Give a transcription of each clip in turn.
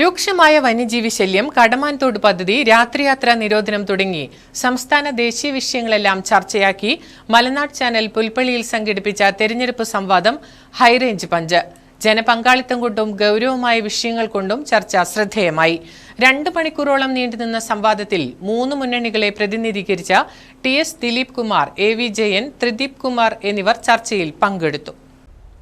രൂക്ഷമായ വന്യജീവി ശല്യം കടമാൻതോട് പദ്ധതി രാത്രിയാത്രാ നിരോധനം തുടങ്ങി. സംസ്ഥാന ദേശീയ വിഷയങ്ങളെല്ലാം ചർച്ചയാക്കി. മലനാട് ചാനൽ പുൽപ്പള്ളിയിൽ സംഘടിപ്പിച്ച തെരഞ്ഞെടുപ്പ് സംവാദം ഹൈറേഞ്ച് പഞ്ച്. ജനപങ്കാളിത്തം കൊണ്ടും ഗൗരവമായ വിഷയങ്ങൾ കൊണ്ടും ചർച്ച ശ്രദ്ധേയമായി. രണ്ട് മണിക്കൂറോളം നീണ്ടുനിന്ന സംവാദത്തിൽ മൂന്ന് മുന്നണികളെ പ്രതിനിധീകരിച്ച T S Dileep Kumar A V Jayan Thrideep Kumar എന്നിവർ ചർച്ചയിൽ പങ്കെടുത്തു.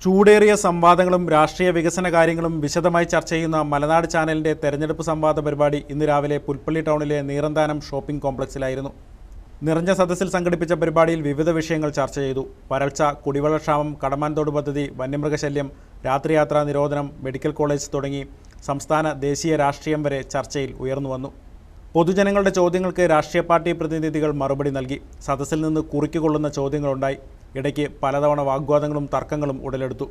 ചൂടേറിയ സംവാദങ്ങളും രാഷ്ട്രീയ വികസന കാര്യങ്ങളും വിശദമായി ചർച്ച ചെയ്യുന്ന മലനാട് ചാനലിന്റെ തെരഞ്ഞെടുപ്പ് സംവാദ പരിപാടി ഇന്ന് രാവിലെ പുൽപ്പള്ളി ടൗണിലെ നീറന്താനം ഷോപ്പിംഗ് കോംപ്ലക്സിലായിരുന്നു. നിറഞ്ഞ സദസ്സിൽ സംഘടിപ്പിച്ച പരിപാടിയിൽ വിവിധ വിഷയങ്ങൾ ചർച്ച ചെയ്തു. വരൾച്ച കുടിവെള്ളക്ഷാമം കടമാൻതോട് പദ്ധതി വന്യമൃഗശല്യം രാത്രിയാത്രാ നിരോധനം മെഡിക്കൽ കോളേജ് തുടങ്ങി സംസ്ഥാന ദേശീയ രാഷ്ട്രീയം വരെ ചർച്ചയിൽ ഉയർന്നു വന്നു. പൊതുജനങ്ങളുടെ ചോദ്യങ്ങൾക്ക് രാഷ്ട്രീയ പാർട്ടി പ്രതിനിധികൾ മറുപടി നൽകി. സദസ്സിൽ നിന്ന് കുറിക്കുകൊള്ളുന്ന ചോദ്യങ്ങളുണ്ടായി. ഇടയ്ക്ക് പലതവണ വാഗ്വാദങ്ങളും തർക്കങ്ങളും ഉടലെടുത്തു.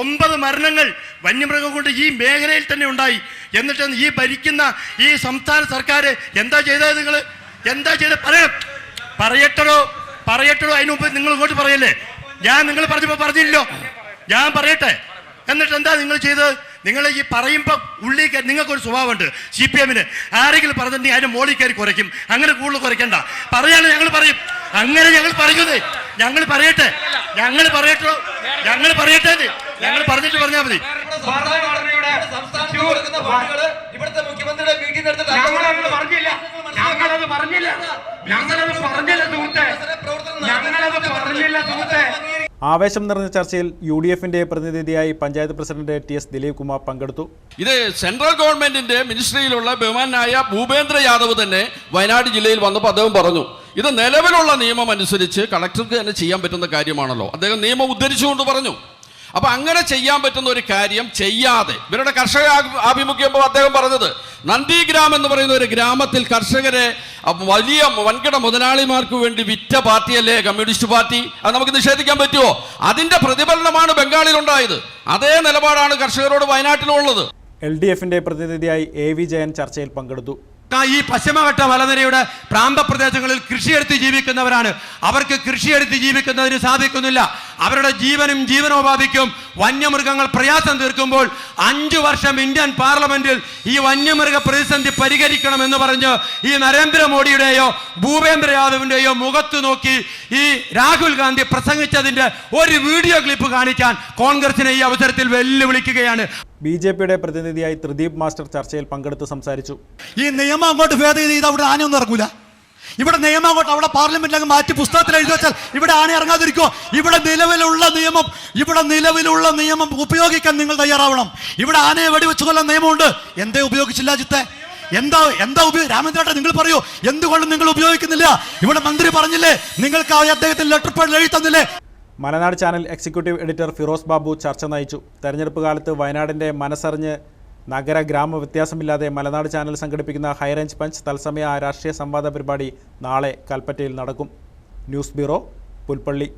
ഒമ്പത് മരണങ്ങൾ വന്യമൃഗം കൊണ്ട് ഈ മേഖലയിൽ തന്നെ ഉണ്ടായി. എന്നിട്ട് ഈ ഭരിക്കുന്ന ഈ സംസ്ഥാന സർക്കാർ എന്താ ചെയ്തത് നിങ്ങൾ എന്താ ചെയ്ത് പറയാം പറയട്ടോ പറയട്ടടോ. അതിന് മുമ്പ് നിങ്ങൾ ഇങ്ങോട്ട് പറയല്ലേ? ഞാൻ നിങ്ങൾ പറഞ്ഞപ്പോൾ പറഞ്ഞില്ലല്ലോ. ഞാൻ പറയട്ടെ. എന്നിട്ട് എന്താ നിങ്ങൾ ചെയ്തത്? നിങ്ങൾ ഈ പറയുമ്പോൾ കയറി നിങ്ങൾക്കൊരു സ്വഭാവമുണ്ട്. സി പി എമ്മിന് ആരെങ്കിലും പറഞ്ഞിട്ടുണ്ടെങ്കിൽ അതിന് മോളിൽ കയറി കുറയ്ക്കും. അങ്ങനെ കൂടുതൽ കുറയ്ക്കണ്ട. പറയാണ് ഞങ്ങൾ പറയും. അങ്ങനെ ഞങ്ങൾ പറയുന്നേ ഞങ്ങൾ പറയട്ടെ. ഞങ്ങൾ പറയട്ടോ. ഞങ്ങൾ പറയട്ടെ ഞങ്ങൾ പറഞ്ഞിട്ട് പറഞ്ഞാൽ മതി. മുഖ്യമന്ത്രിയുടെ പറഞ്ഞില്ല ഞങ്ങളത് പറഞ്ഞില്ല. ഞങ്ങളത് പറഞ്ഞില്ല സുഹൃത്തെ. ഞങ്ങളത് പറഞ്ഞില്ല സുഹൃത്തെ. ആവേശം നിറഞ്ഞ ചർച്ചയിൽ യു ഡി എഫിന്റെ പ്രതിനിധിയായി panchayat president T S Dileep Kumar പങ്കെടുത്തു. ഇത് സെൻട്രൽ ഗവൺമെന്റിന്റെ മിനിസ്ട്രിയിലുള്ള ബഹുമാനായ ഭൂപേന്ദ്ര യാദവ് തന്നെ വയനാട് ജില്ലയിൽ വന്നപ്പോൾ അദ്ദേഹം പറഞ്ഞു ഇത് നിലവിലുള്ള നിയമം അനുസരിച്ച് കളക്ടർക്ക് തന്നെ ചെയ്യാൻ പറ്റുന്ന കാര്യമാണല്ലോ. അദ്ദേഹം നിയമം ഉദ്ധരിച്ചുകൊണ്ട് പറഞ്ഞു. അപ്പൊ അങ്ങനെ ചെയ്യാൻ പറ്റുന്ന ഒരു കാര്യം ചെയ്യാതെ ഇവരുടെ കർഷക ആഭിമുഖ്യം അദ്ദേഹം പറഞ്ഞത് നന്ദിഗ്രാം എന്ന് പറയുന്ന ഒരു ഗ്രാമത്തിൽ കർഷകരെ വലിയ വൻകിട മുതലാളിമാർക്ക് വേണ്ടി വിറ്റ പാർട്ടിയല്ലേ കമ്മ്യൂണിസ്റ്റ് പാർട്ടി? അത് നമുക്ക് നിഷേധിക്കാൻ പറ്റുമോ? അതിന്റെ പ്രതിഫലനമാണ് ബംഗാളിൽ ഉണ്ടായത് അതേ നിലപാടാണ് കർഷകരോട് വയനാട്ടിലുള്ളത്. എൽ ഡി എഫിന്റെ പ്രതിനിധിയായി എ വി ജയൻ ചർച്ചയിൽ പങ്കെടുത്തു. ഈ പശ്ചിമഘട്ട മലനിരയുടെ പ്രാന്തപ്രദേശങ്ങളിൽ കൃഷിയെടുത്ത് ജീവിക്കുന്നവരാണ്. അവർക്ക് കൃഷിയെടുത്ത് ജീവിക്കുന്നതിന് സാധിക്കുന്നില്ല. അവരുടെ ജീവനും ജീവനോപാധിക്കും വന്യമൃഗങ്ങൾ പ്രയാസം തീർക്കുമ്പോൾ അഞ്ചു വർഷം ഇന്ത്യൻ പാർലമെന്റിൽ ഈ വന്യമൃഗ പ്രതിസന്ധി പരിഹരിക്കണമെന്ന് പറഞ്ഞ് ഈ നരേന്ദ്രമോദിയുടെയോ ഭൂപേന്ദ്ര യാദവിന്റെയോ മുഖത്ത് നോക്കി ഈ രാഹുൽ ഗാന്ധി പ്രസംഗിച്ചതിന്റെ ഒരു വീഡിയോ ക്ലിപ്പ് കാണിക്കാൻ കോൺഗ്രസിനെ ഈ അവസരത്തിൽ വെല്ലുവിളിക്കുകയാണ്. ബി ജെ പിയുടെ പ്രതിനിധിയായി ത്രിദീപ് മാസ്റ്റർ ചർച്ചയിൽ പങ്കെടുത്ത് സംസാരിച്ചു. ഈ നിയമം അങ്ങോട്ട് ഭേദഗതി ചെയ്ത് അവിടെ ആനയൊന്നും ഇറങ്ങൂല. ഇവിടെ നിയമം അങ്ങോട്ട് അവിടെ പാർലമെന്റിലങ്ങ് മാറ്റി പുസ്തകത്തിൽ എഴുതി വെച്ചാൽ ഇവിടെ ആന ഇറങ്ങാതിരിക്കോ? ഇവിടെ നിലവിലുള്ള നിയമം ഇവിടെ നിലവിലുള്ള നിയമം ഉപയോഗിക്കാൻ നിങ്ങൾ തയ്യാറാവണം. ഇവിടെ ആനയെ വെടിവെച്ചു കൊല്ലാൻ നിയമമുണ്ട്. എന്തേ ഉപയോഗിച്ചില്ല ജിത്തെ എന്താ എന്താ ഉപയോഗ രാമചന്ദ്രേട്ടൻ നിങ്ങൾ പറയൂ. എന്തുകൊണ്ട് നിങ്ങൾ ഉപയോഗിക്കുന്നില്ല. ഇവിടെ മന്ത്രി പറഞ്ഞില്ലേ? നിങ്ങൾക്ക് അദ്ദേഹത്തിന് ലെറ്റർ പേഡ് എഴുതി തന്നില്ലേ? Malanad channel executive editor Firoz Babu ചർച്ച നയിച്ചു. തെരഞ്ഞെടുപ്പ് കാലത്ത് വയനാടിന്റെ മനസ്സറിഞ്ഞ് നഗര ഗ്രാമ വ്യത്യാസമില്ലാതെ മലനാട് ചാനൽ സംഘടിപ്പിക്കുന്ന ഹൈറേഞ്ച് പഞ്ച് തത്സമയ രാഷ്ട്രീയ സംവാദ പരിപാടി നാളെ കൽപ്പറ്റയിൽ നടക്കും. News bureau Pulpally.